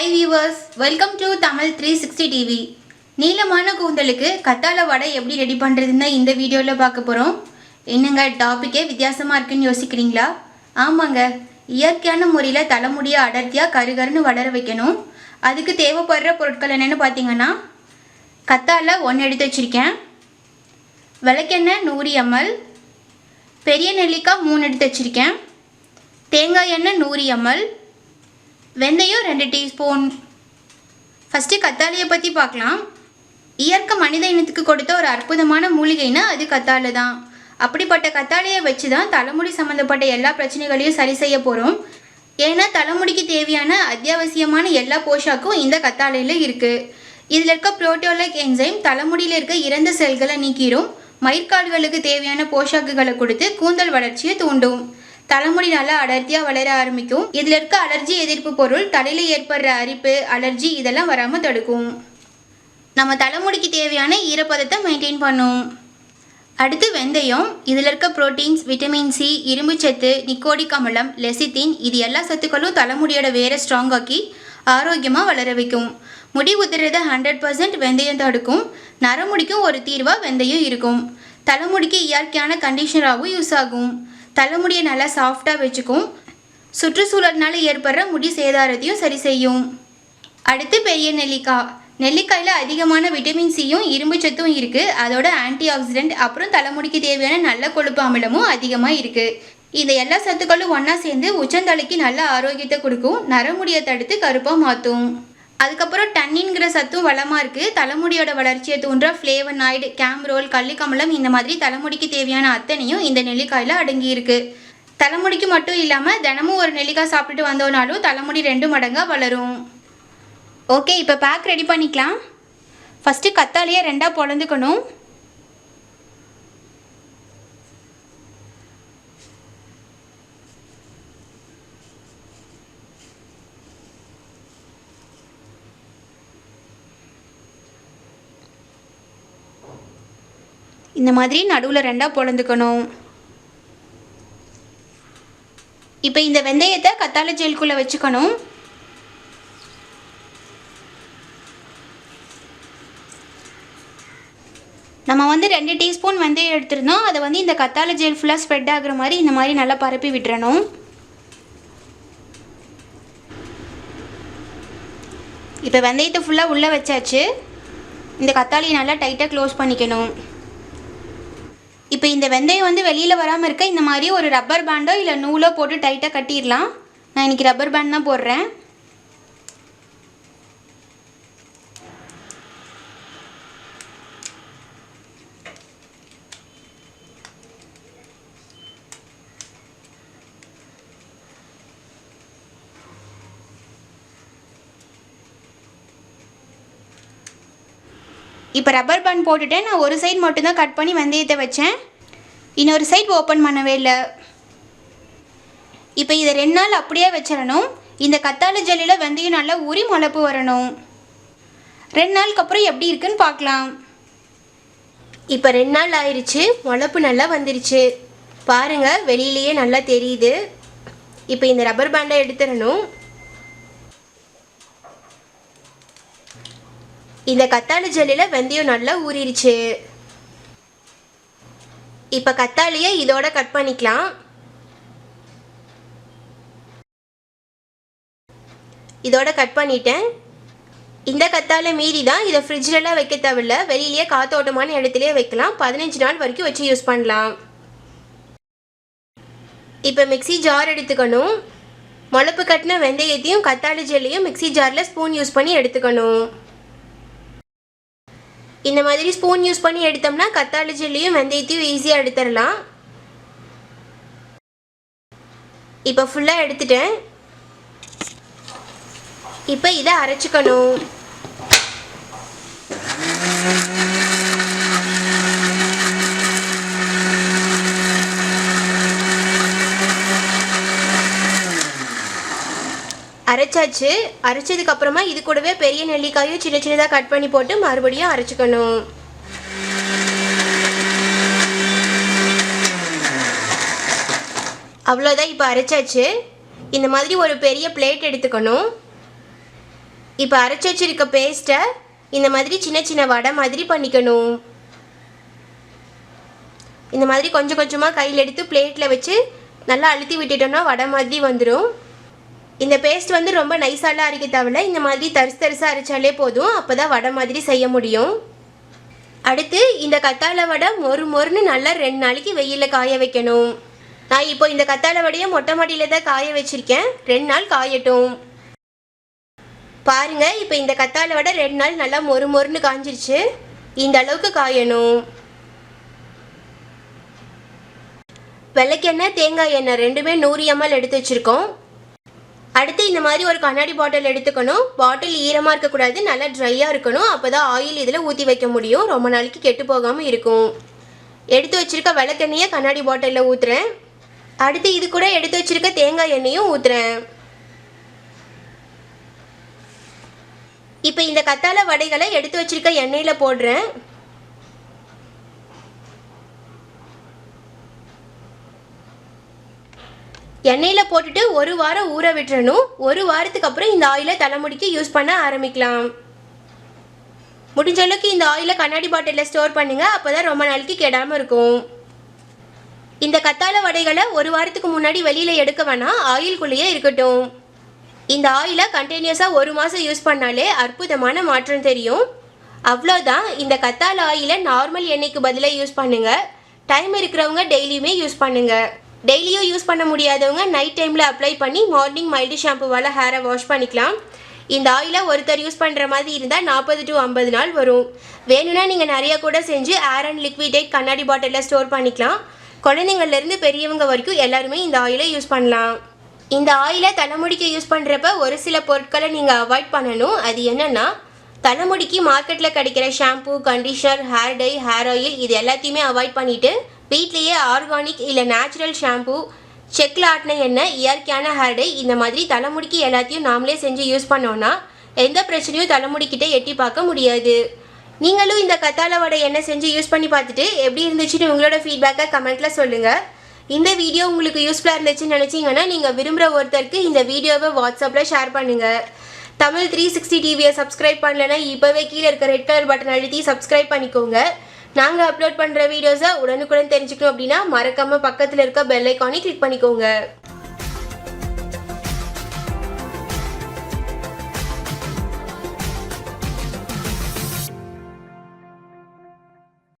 Hi viewers welcome to Tamil three sixty TV நீளமான கூந்தலுக்கு கத்தாழை வடை எப்படி ரெடி பண்ணுறதுன்னு இந்த வீடியோவில் பார்க்க போகிறோம் என்னங்க டாப்பிக்கே வித்தியாசமாக இருக்குன்னு யோசிக்கிறீங்களா? ஆமாங்க இயற்கையான முறையில் தலைமுடியை அடர்த்தியாக கருகருன்னு வளர வைக்கணும். அதுக்கு தேவைப்படுற பொருட்கள் என்னென்னு பார்த்தீங்கன்னா கத்தாழை ஒன்று எடுத்து வச்சுருக்கேன். விளக்கெண்ணெய் நூறு எம்எல் பெரிய நெல்லிக்காய் மூணு எடுத்து வச்சுருக்கேன். தேங்காய் எண்ணெய் நூறு எம்எல் வெந்தயம் ரெண்டு டீஸ்பூன். ஃபஸ்ட்டு கத்தாழையை பற்றி பார்க்கலாம். இயற்கை மனித இனத்துக்கு கொடுத்த ஒரு அற்புதமான மூலிகைன்னா அது கத்தாழை தான். அப்படிப்பட்ட கத்தாழையை வச்சு தான் தலைமுடி சம்மந்தப்பட்ட எல்லா பிரச்சனைகளையும் சரி செய்ய போகிறோம் ஏன்னா தலைமுடிக்கு தேவையான அத்தியாவசியமான எல்லா போஷாக்கும் இந்த கத்தாழையில் இருக்குது இதில் இருக்க புரோட்டோலைக் என்சைம் தலைமுடியில் இருக்க இறந்த செல்களை நீக்கிடும் மயிர்கால்களுக்கு தேவையான போஷாக்குகளை கொடுத்து கூந்தல் வளர்ச்சியை தூண்டும். தலைமுடி நல்லா அடர்த்தியாக வளர ஆரம்பிக்கும். இதில் இருக்க அலர்ஜி எதிர்ப்பு பொருள் தலையில் ஏற்படுற அரிப்பு அலர்ஜி இதெல்லாம் வராமல் தடுக்கும். நம்ம தலைமுடிக்கு தேவையான ஈரப்பதத்தை மெயின்டைன் பண்ணும். அடுத்து வெந்தயம். இதில் இருக்க புரோட்டீன்ஸ் விட்டமின் சி இரும்புச்சத்து நிக்கோடிக் அமிலம் லெசித்தின் இது எல்லா சத்துக்களும் தலைமுடியோட வேரை ஸ்ட்ராங்காக்கி ஆரோக்கியமாக வளர வைக்கும். முடி உதிர்றது ஹண்ட்ரட் பர்சன்ட் வெந்தயம் தடுக்கும். நரமுடிக்கும் ஒரு தீர்வாக வெந்தயம் இருக்கும். தலைமுடிக்கு இயற்கையான கண்டிஷனராகவும் யூஸ் ஆகும். தலைமுடியை நல்லா சாஃப்டாக வச்சுக்கும். சுற்றுச்சூழல்னால ஏற்படுற முடி சேதாரத்தையும் சரி செய்யும். அடுத்து பெரிய நெல்லிக்காய். நெல்லிக்காயில் அதிகமான விட்டமின் சியும் இரும்பு சத்தும் இருக்குது அதோட ஆன்டி ஆக்சிடென்ட் அப்புறம் தலைமுடிக்கு தேவையான நல்ல கொழுப்பு அமிலமும் அதிகமாக இருக்குது இந்த எல்லா சத்துக்களும் ஒன்றா சேர்ந்து உச்சந்தலைக்கு நல்ல ஆரோக்கியத்தை கொடுக்கும். நரமுடியை தடுத்து கருப்பாக மாற்றும் அதுக்கப்புறம் டன்னின்கிற சத்தும் வளமாக இருக்குது தலைமுடியோட வளர்ச்சியை தூண்டுற ஃப்ளேவனாய்டு கேம்ரோல் கள்ளிக்கமலம் இந்த மாதிரி தலைமுடிக்கு தேவையான அத்தனையும் இந்த நெல்லிக்காயில் அடங்கியிருக்கு தலைமுடிக்கு மட்டும் இல்லாமல் தினமும் ஒரு நெல்லிக்காய் சாப்பிட்டுட்டு வந்தோனாலும் தலைமுடி ரெண்டு மடங்காக வளரும். ஓகே இப்போ பேக் ரெடி பண்ணிக்கலாம். ஃபஸ்ட்டு கத்தாழையை ரெண்டாக பொழந்துக்கணும். இந்த மாதிரி நடுவில் ரெண்டாக பொழந்துக்கணும். இப்போ இந்த வெந்தயத்தை கத்தாழை ஜெயிலுக்குள்ளே வச்சுக்கணும். நம்ம வந்து ரெண்டு டீஸ்பூன் வெந்தயம் எடுத்துருந்தோம். அதை வந்து இந்த கத்தாழை ஜெல் ஃபுல்லாக ஸ்ப்ரெட் ஆகுற மாதிரி இந்த மாதிரி நல்லா பரப்பி விட்டுறணும். இப்போ வெந்தயத்தை ஃபுல்லாக உள்ளே வச்சாச்சு. இந்த கத்தாழியை நல்லா டைட்டாக க்ளோஸ் பண்ணிக்கணும். இப்போ இந்த வெந்தயம் வந்து வெளியில் வராமல் இருக்க இந்த மாதிரி ஒரு ரப்பர் பேண்டோ இல்லை நூலோ போட்டு டைட்டாக கட்டிடலாம். நான் இன்றைக்கி ரப்பர் பேண்ட் தான் போடுறேன். இப்போ ரப்பர் பேண்ட் போட்டுட்டேன் நான் ஒரு சைடு மட்டும்தான் கட் பண்ணி வெந்தயத்தை வச்சேன். இன்னொரு சைடு ஓப்பன் பண்ணவே இல்லை. இப்போ இதை ரெண்டு நாள் அப்படியே வச்சிடணும். இந்த கத்தாழை ஜல்லில் வெந்தயம் நல்லா உரி முளப்பு வரணும். ரெண்டு நாளுக்கு அப்புறம் எப்படி இருக்குன்னு பார்க்கலாம். இப்போ ரெண்டு நாள் ஆயிடுச்சு முளப்பு நல்லா வந்துருச்சு. பாருங்கள் வெளியிலேயே நல்லா தெரியுது. இப்போ இந்த ரப்பர் பேண்டை எடுத்துடணும். இந்த கத்தாழை ஜெல்லில் வெந்தயம் நல்லா ஊறிடுச்சு இப்போ கத்தாழியை இதோட கட் பண்ணிக்கலாம். இதோட கட் பண்ணிட்டேன். இந்த கத்தாழை மீறி தான் இதை ஃப்ரிட்ஜிலலாம் வைக்க தேவையில்ல. வெளியிலேயே காத்தோட்டமான இடத்துலையே வைக்கலாம். பதினஞ்சு நாள் வரைக்கும் வச்சு யூஸ் பண்ணலாம். இப்போ மிக்ஸி ஜார் எடுத்துக்கணும். முளப்பு கட்டின வெந்தயத்தையும் கத்தாழை ஜெல்லையும் மிக்ஸி ஜாரில் ஸ்பூன் யூஸ் பண்ணி எடுத்துக்கணும். இந்த மாதிரி ஸ்பூன் யூஸ் பண்ணி எடுத்தோம்னா கத்தாழி ஜெல்லையும் வெந்தயத்தையும் ஈஸியாக எடுத்துடலாம். இப்போ ஃபுல்லாக எடுத்துட்டேன். இப்போ இதை அரைச்சிக்கணும். அரைச்சாச்சு. அரைச்சதுக்கு அப்புறமா இது கூடவே பெரிய நெல்லிக்காயும் சின்ன சின்னதாக கட் பண்ணி போட்டு மறுபடியும் அரைச்சிக்கணும். அவ்வளோதான் இப்போ அரைச்சாச்சு. இந்த மாதிரி ஒரு பெரிய பிளேட் எடுத்துக்கணும். இப்போ அரைச்சி வச்சிருக்க பேஸ்ட்டை இந்த மாதிரி சின்ன சின்ன வடை மாதிரி பண்ணிக்கணும். இந்த மாதிரி கொஞ்சம் கொஞ்சமாக கையில் எடுத்து பிளேட்டில் வச்சு நல்லா அழுத்தி விட்டுட்டோம்னா வடை மாதிரி வந்துடும் இந்த பேஸ்ட் வந்து ரொம்ப நைஸாலாம் அரைக்க தேவையில்ல. இந்த மாதிரி தரிசு தரிசாக அரைச்சாலே போதும். அப்போ தான் வடை மாதிரி செய்ய முடியும். அடுத்து இந்த கத்தாழை வடை மொறு மொறுன்னு நல்லா ரெண்டு நாளைக்கு வெயிலில் காய வைக்கணும். நான் இப்போ இந்த கத்தாழை வடையை மொட்டை மாடியில் தான் காய வச்சுருக்கேன். ரெண்டு நாள் காயட்டும். பாருங்கள் இப்போ இந்த கத்தாழை வடை ரெண்டு நாள் நல்லா மொறு மொறுன்னு காஞ்சிருச்சு. இந்த அளவுக்கு காயணும். விளக்கெண்ணெய் தேங்காய் எண்ணெய் ரெண்டுமே நூறு எம்எல் எடுத்து வச்சுருக்கோம். அடுத்து இந்த மாதிரி ஒரு கண்ணாடி பாட்டில் எடுத்துக்கணும். பாட்டில் ஈரமாக இருக்கக்கூடாது நல்லா ட்ரையாக இருக்கணும். அப்போ தான் ஆயில் இதில் ஊற்றி வைக்க முடியும். ரொம்ப நாளைக்கு கெட்டு போகாமல் இருக்கும். எடுத்து வச்சுருக்க விளக்கெண்ணையை கண்ணாடி பாட்டிலில் ஊற்றுறேன் அடுத்து இது கூட எடுத்து வச்சுருக்க தேங்காய் எண்ணெயும் ஊற்றுறேன் இப்போ இந்த கத்தாழை வடைகளை எடுத்து வச்சிருக்க எண்ணெயில் போடுறேன். எண்ணெயில் போட்டுட்டு ஒரு வாரம் ஊற விட்டுறணும். ஒரு வாரத்துக்கு அப்புறம் இந்த ஆயிலை தலைமுடிக்கு யூஸ் பண்ண ஆரம்பிக்கலாம். முடிஞ்ச அளவுக்கு இந்த ஆயிலை கண்ணாடி பாட்டிலில் ஸ்டோர் பண்ணுங்கள் அப்போ தான் ரொம்ப நாளைக்கு கெடாமல் இருக்கும். இந்த கத்தாழை வடைகளை ஒரு வாரத்துக்கு முன்னாடி வெளியில் எடுக்க வேணாம். ஆயில்குள்ளேயே இருக்கட்டும். இந்த ஆயிலை கண்டினியூஸாக ஒரு மாதம் யூஸ் பண்ணாலே அற்புதமான மாற்றம் தெரியும். அவ்வளோதான் இந்த கத்தால ஆயிலை நார்மல் எண்ணெய்க்கு பதிலாக யூஸ் பண்ணுங்கள் டைம் இருக்கிறவங்க டெய்லியுமே யூஸ் பண்ணுங்கள் டெய்லியும் யூஸ் பண்ண முடியாதவங்க நைட் டைமில் அப்ளை பண்ணி மார்னிங் மைல்டு ஷாம்புவால் ஹேரை வாஷ் பண்ணிக்கலாம். இந்த ஆயிலை ஒருத்தர் யூஸ் பண்ணுற மாதிரி இருந்தால் நாற்பது டு ஐம்பது நாள் வரும். வேணும்னா நீங்கள் நிறைய கூட செஞ்சு ஏர் அண்ட் லிக்விடேட் கண்ணாடி பாட்டிலில் ஸ்டோர் பண்ணிக்கலாம். குழந்தைங்கள்லேருந்து பெரியவங்க வரைக்கும் எல்லாருமே இந்த ஆயிலை யூஸ் பண்ணலாம். இந்த ஆயிலை தலைமுடிக்கு யூஸ் பண்ணுறப்ப ஒரு சில பொருட்களை நீங்கள் அவாய்ட் பண்ணணும். அது என்னென்னா தலைமுடிக்கு மார்க்கெட்டில் கிடைக்கிற shampoo conditioner hair dye hair oil இது எல்லாத்தையுமே அவாய்ட் பண்ணிவிட்டு வீட்லேயே ஆர்கானிக் இல்லை நேச்சுரல் ஷாம்பு செக்கில் ஆட்டின எண்ணெய் இயற்கையான ஹேர் இந்த மாதிரி தலைமுடிக்கு எல்லாத்தையும் நாமளே செஞ்சு யூஸ் பண்ணோன்னா எந்த பிரச்சனையும் தலைமுடிக்கிட்ட எட்டி பார்க்க முடியாது. நீங்களும் இந்த கத்தாழை வடை எண்ணெய் செஞ்சு யூஸ் பண்ணி பார்த்துட்டு எப்படி இருந்துச்சுன்னு உங்களோட ஃபீட்பேக்கை கமெண்ட்டில் சொல்லுங்கள் இந்த வீடியோ உங்களுக்கு யூஸ்ஃபுல்லாக இருந்துச்சுன்னு நினச்சிங்கன்னா நீங்கள் விரும்புகிற ஒருத்தருக்கு இந்த வீடியோவை வாட்ஸ்அப்பில் ஷேர் பண்ணுங்கள் தமிழ் த்ரீ சிக்ஸ்டி டிவியை சப்ஸ்கிரைப் பண்ணலைன்னா இப்போவே கீழே இருக்க ரெட் கலர் பட்டன் அழுத்தி சப்ஸ்கிரைப் பண்ணிக்கோங்க. நாங்கள் அப்லோட் பண்ணுற வீடியோஸை உடனுக்குடன் தெரிஞ்சுக்கணும் அப்படின்னா மறக்காமல் பக்கத்தில் இருக்க பெல் ஐக்கானை கிளிக் பண்ணிக்கோங்க.